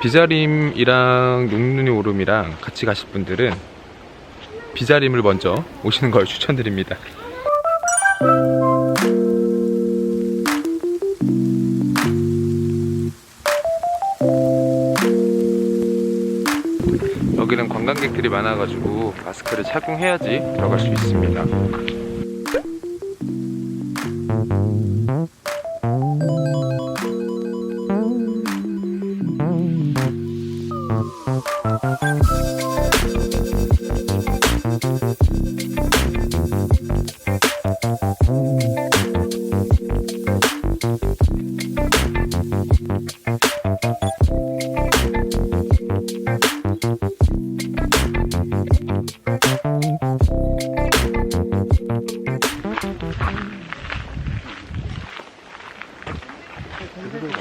비자림이랑 용눈이 오름이랑 같이 가실 분들은 비자림을 먼저 오시는 걸 추천드립니다. 여기는 관광객들이 많아가지고 마스크를 착용해야지 들어갈 수 있습니다.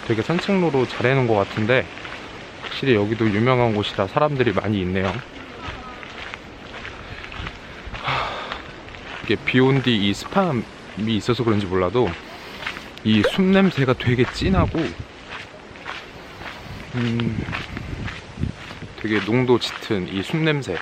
되게 산책로로 잘 해놓은 것 같은데 확실히 여기도 유명한 곳이라 사람들이 많이 있네요. 하, 이게 비온 뒤이 습함이 있어서 그런지 몰라도 이 숲 냄새가 되게 진하고 음, 되게 농도 짙은 이 숲 냄새.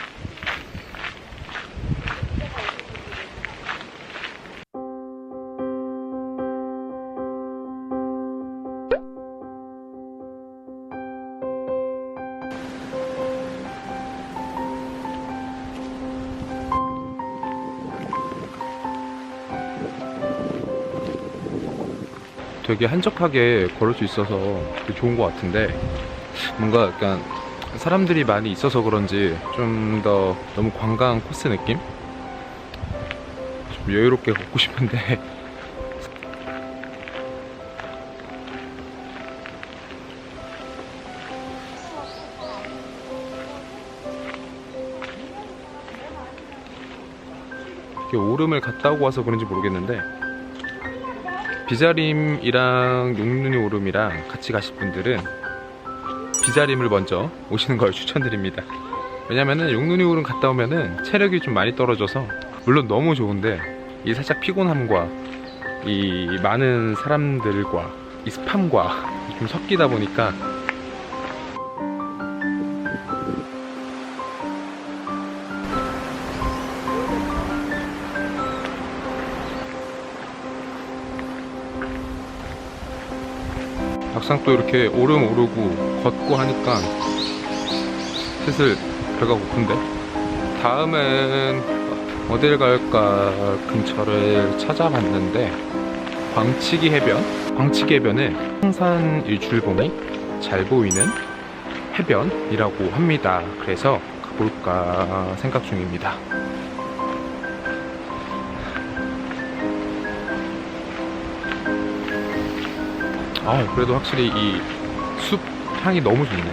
되게 한적하게 걸을 수 있어서 좋은 것 같은데 뭔가 약간 사람들이 많이 있어서 그런지 좀 더 너무 관광 코스 느낌? 좀 여유롭게 걷고 싶은데 이게 오름을 갔다 오고 와서 그런지 모르겠는데 비자림이랑 용눈이 오름이랑 같이 가실 분들은 비자림을 먼저 오시는 걸 추천드립니다. 왜냐면은 용눈이 오름 갔다 오면은 체력이 좀 많이 떨어져서 물론 너무 좋은데 이 살짝 피곤함과 이 많은 사람들과 이 스팜과 좀 섞이다 보니까 막상 또 이렇게 오름 오르고 걷고 하니까 슬슬 배가 고픈데? 다음은 어딜 갈까? 근처를 찾아봤는데 광치기 해변? 광치기 해변은 황산 일출봉이 잘 보이는 해변이라고 합니다. 그래서 가볼까 생각 중입니다 아 그래도 확실히 이 숲 향이 너무 좋네.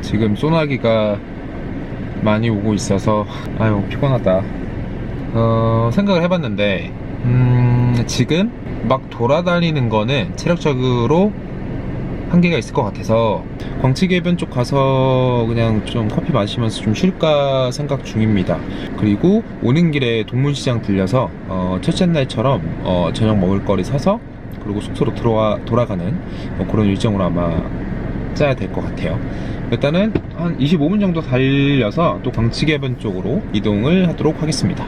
지금 소나기가 많이 오고 있어서 아유 피곤하다. 어, 생각을 해봤는데 음, 지금 막 돌아다니는 거는 체력적으로 한계가 있을 것 같아서 광치개변 쪽 가서 그냥 좀 커피 마시면서 좀 쉴까 생각 중입니다. 그리고 오는 길에 동문시장 들려서 어, 첫째 날처럼 어, 저녁 먹을 거리 사서 그리고 숙소로 들어와 돌아가는 어, 그런 일정으로 아마 짜야 될 것 같아요. 일단은 한 25분 정도 달려서 또 광치개변 쪽으로 이동을 하도록 하겠습니다.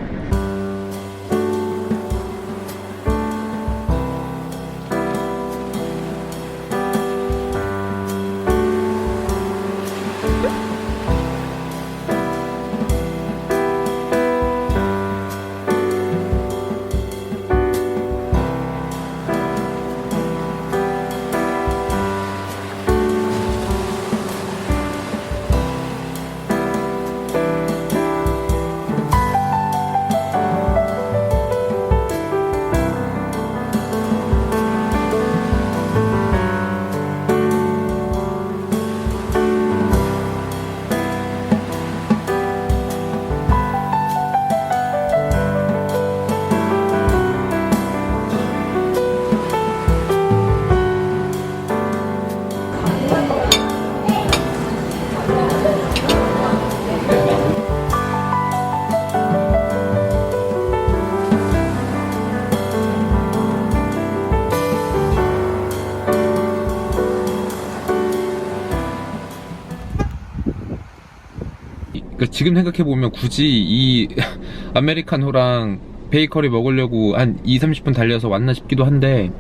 지금 생각해보면 굳이 이 아메리카노랑 베이커리 먹으려고 한 2, 30분 달려서 왔나 싶기도 한데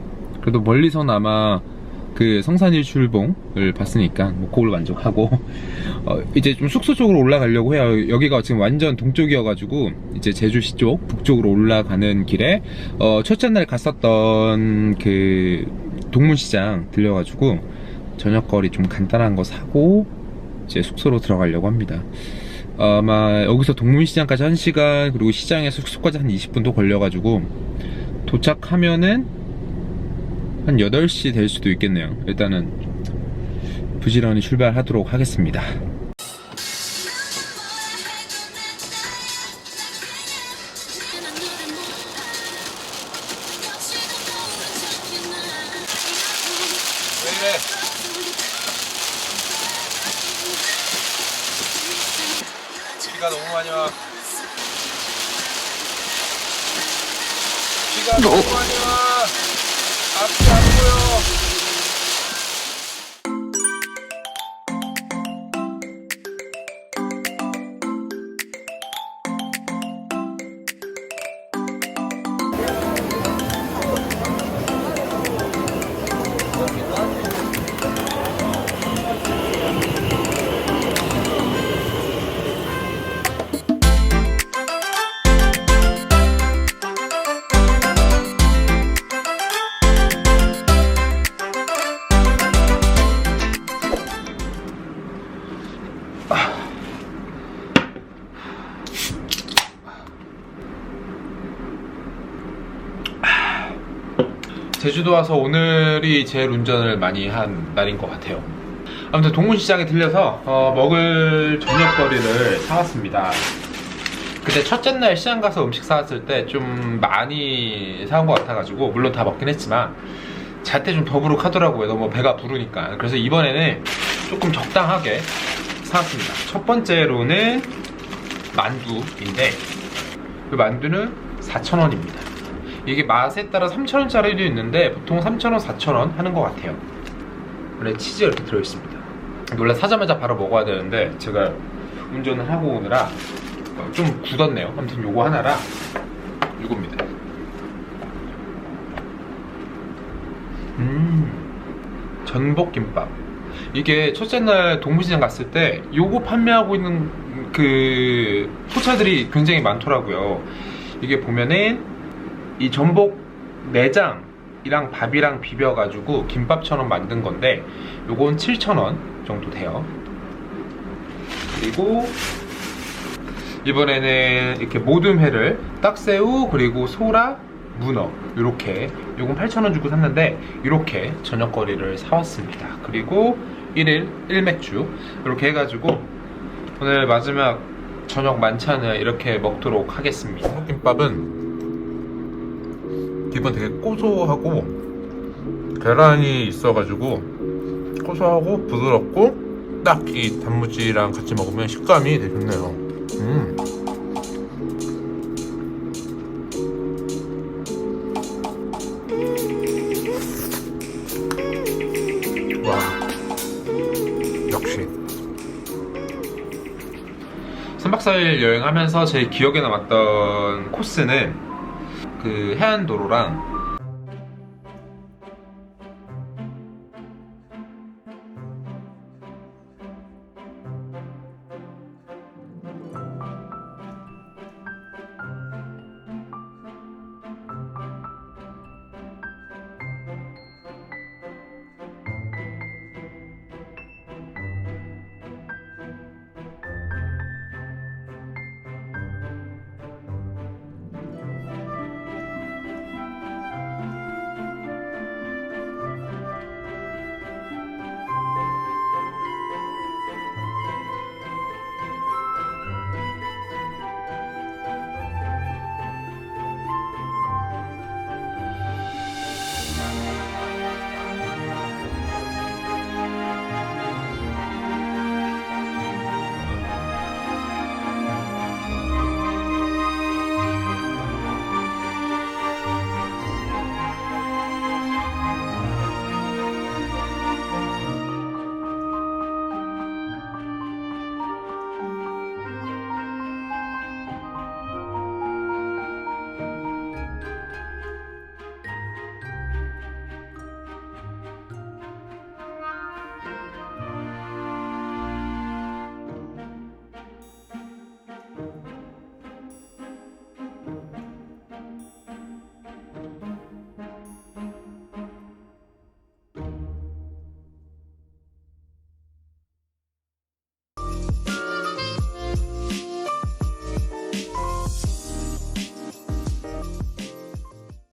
그래도 멀리서나마 그 성산일출봉을 봤으니까 뭐 그걸 만족하고 어, 이제 좀 숙소 쪽으로 올라가려고 해요. 여기가 지금 완전 동쪽이어가지고 이제 제주시 쪽 북쪽으로 올라가는 길에 어, 첫째 날 갔었던 그 동문시장 들려가지고 저녁거리 좀 간단한 거 사고 이제 숙소로 들어가려고 합니다. 아마 여기서 동문시장까지 1시간 그리고 시장에서 숙소까지 한 20분 도 걸려가지고 도착하면은 한 8시 될 수도 있겠네요. 일단은 부지런히 출발하도록 하겠습니다. 너무 많이 와. 비가 너무 많이 와. 앞이 제주도 와서 오늘이 제일 운전을 많이 한 날인 것 같아요. 아무튼 동문시장에 들려서 어, 먹을 저녁거리를 사왔습니다. 그때 첫째 날 시장 가서 음식 사왔을 때 좀 많이 사온 것 같아가지고 물론 다 먹긴 했지만 잘 때 좀 더부룩하더라고요. 너무 배가 부르니까. 그래서 이번에는 조금 적당하게 사왔습니다. 첫 번째로는 만두인데 그 만두는 4,000원입니다. 이게 맛에 따라 3,000원짜리도 있는데 보통 3,000원, 4,000원 하는 것 같아요. 안에 치즈가 이렇게 들어있습니다. 원래 사자마자 바로 먹어야 되는데 제가 운전을 하고 오느라 어, 좀 굳었네요. 아무튼 요거 하나랑 요겁니다. 음, 전복김밥. 이게 첫째 날 동무시장 갔을 때 요거 판매하고 있는 그 포차들이 굉장히 많더라고요. 이게 보면은 이 전복 내장이랑 밥이랑 비벼가지고 김밥처럼 만든 건데 요건 7,000원 정도 돼요. 그리고 이번에는 이렇게 모든 회를 딱새우 그리고 소라 문어 이렇게 요건 8,000원 주고 샀는데 이렇게 저녁거리를 사왔습니다. 그리고 1일 1맥주 이렇게 해가지고 오늘 마지막 저녁 만찬을 이렇게 먹도록 하겠습니다. 김밥은 기본 되게 고소하고 계란이 있어가지고 고소하고 부드럽고 딱 이 단무지랑 같이 먹으면 식감이 되게 좋네요. 음. 와 역시 3박 4일 여행하면서 제일 기억에 남았던 코스는 그 해안도로랑